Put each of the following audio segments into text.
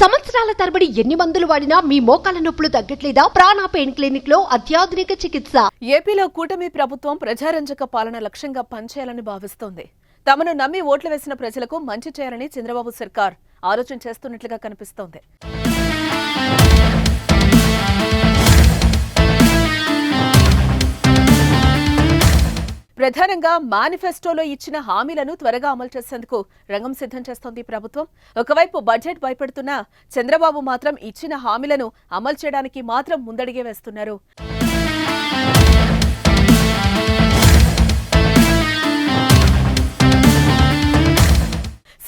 సంవత్సరాల తరబడి ఎన్ని మందులు వాడినా మీ మోకాల నొప్పులు తగ్గట్లేదా? ప్రాణ పెయిన్ క్లినిక్లో అత్యాధునిక చికిత్స. ఏపీలో కూటమి ప్రభుత్వం ప్రజారంజక పాలన లక్ష్యంగా పనిచేయాలని భావిస్తోంది. తమను నమ్మి ఓట్లు వేసిన ప్రజలకు మంచి చేయాలని చంద్రబాబు సర్కార్ ఆలోచన చేస్తున్నట్లుగా కనిపిస్తోంది. ప్రధానంగా మేనిఫెస్టోలో ఇచ్చిన హామీలను త్వరగా అమలు చేసేందుకు రంగం సిద్ధం చేస్తోంది ప్రభుత్వం. ఒకవైపు బడ్జెట్ భయపెడుతున్నా చంద్రబాబు మాత్రం ఇచ్చిన హామీలను అమలు చేయడానికి మాత్రం ముందడిగే వేస్తున్నారు.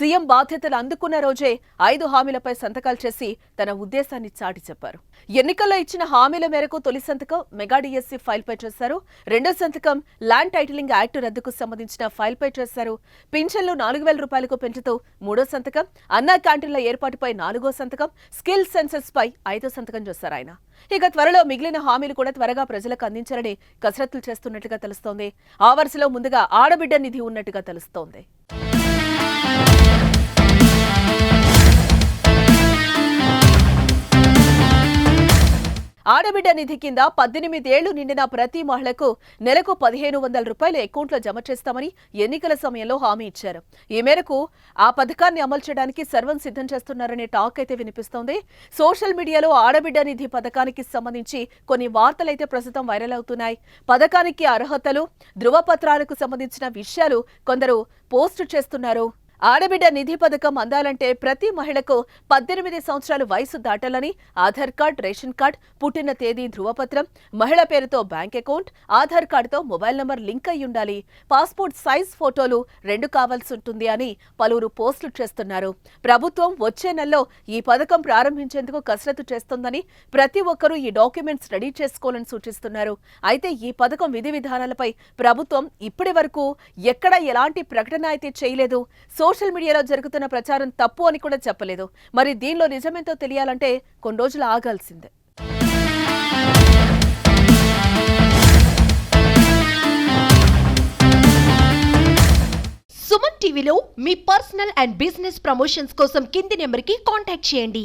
సీఎం బాధ్యతలు అందుకున్న రోజే ఐదు హామీలపై సంతకాలు చేసి తన ఉద్దేశాన్ని చాటి చెప్పారు. ఎన్నికల్లో ఇచ్చిన హామీల మేరకు తొలి సంతకం మెగా డిఎస్సీ ఫైల్పై చేశారు. రెండో సంతకం ల్యాండ్ టైటిలింగ్ యాక్ట్ రద్దుకు సంబంధించిన ఫైల్పై చేశారు. పింఛన్లు నాలుగు వేల రూపాయలకు పెంచుతూ మూడో సంతకం అన్నా క్యాంటీన్ల ఏర్పాటుపై నాలుగో సంతకం స్కిల్ సెన్సెస్ పై ఐదో సంతకం చేశారు ఆయన. ఇక త్వరలో మిగిలిన హామీలు కూడా త్వరగా ప్రజలకు అందించాలని కసరత్తులు చేస్తున్నట్టుగా తెలుస్తోంది. ఆ వరుసలో ముందుగా ఆడబిడ్డ నిధి ఉన్నట్టుగా తెలుస్తోంది. ఆడబిడ్డ నిధి కింద పద్దెనిమిదేళ్ళు నిండిన ప్రతి మహిళకు నెలకు పదిహేను వందల రూపాయలు అకౌంట్లో జమ చేస్తామని ఎన్నికల సమయంలో హామీ ఇచ్చారు. ఈ మేరకు ఆ పథకాన్ని అమలు చేయడానికి సర్వం సిద్ధం చేస్తున్నారనే టాక్ అయితే వినిపిస్తోంది. సోషల్ మీడియాలో ఆడబిడ్డ నిధి పథకానికి సంబంధించి కొన్ని వార్తలైతే ప్రస్తుతం వైరల్ అవుతున్నాయి. పథకానికి అర్హతలు ధృవపత్రాలకు సంబంధించిన విషయాలు కొందరు పోస్టు చేస్తున్నారు. ఆడబిడ్డ నిధి పథకం అందాలంటే ప్రతి మహిళకు పద్దెనిమిది సంవత్సరాలు వయసు దాటాలని ఆధార్ కార్డ్ రేషన్ కార్డ్ పుట్టిన తేదీ ధృవపత్రం మహిళ పేరుతో బ్యాంక్ అకౌంట్ ఆధార్ కార్డుతో మొబైల్ నంబర్ లింక్ అయి ఉండాలి. పాస్పోర్ట్ సైజ్ ఫోటోలు రెండు కావాల్సి ఉంటుంది అని పలువురు పోస్టులు చేస్తున్నారు. ప్రభుత్వం వచ్చే నెలలో ఈ పథకం ప్రారంభించేందుకు కసరత్తు చేస్తోందని ప్రతి ఒక్కరూ ఈ డాక్యుమెంట్స్ రెడీ చేసుకోవాలని సూచిస్తున్నారు. అయితే ఈ పథకం విధి విధానాలపై ప్రభుత్వం ఇప్పటి వరకు ఎక్కడ ఎలాంటి ప్రకటన అయితే చేయలేదు. సోషల్ మీడియాలో జరుగుతున్న ప్రచారం తప్పు అని కూడా చెప్పలేదు. మరి దీనిలో నిజమేంతో తెలియాలంటే కొన్ని రోజులు ఆగాల్సిందే. సుమన్ టీవీలో మీ పర్సనల్ అండ్ బిజినెస్ ప్రమోషన్స్ కోసం కింది నెంబర్కి కాంటాక్ట్ చేయండి.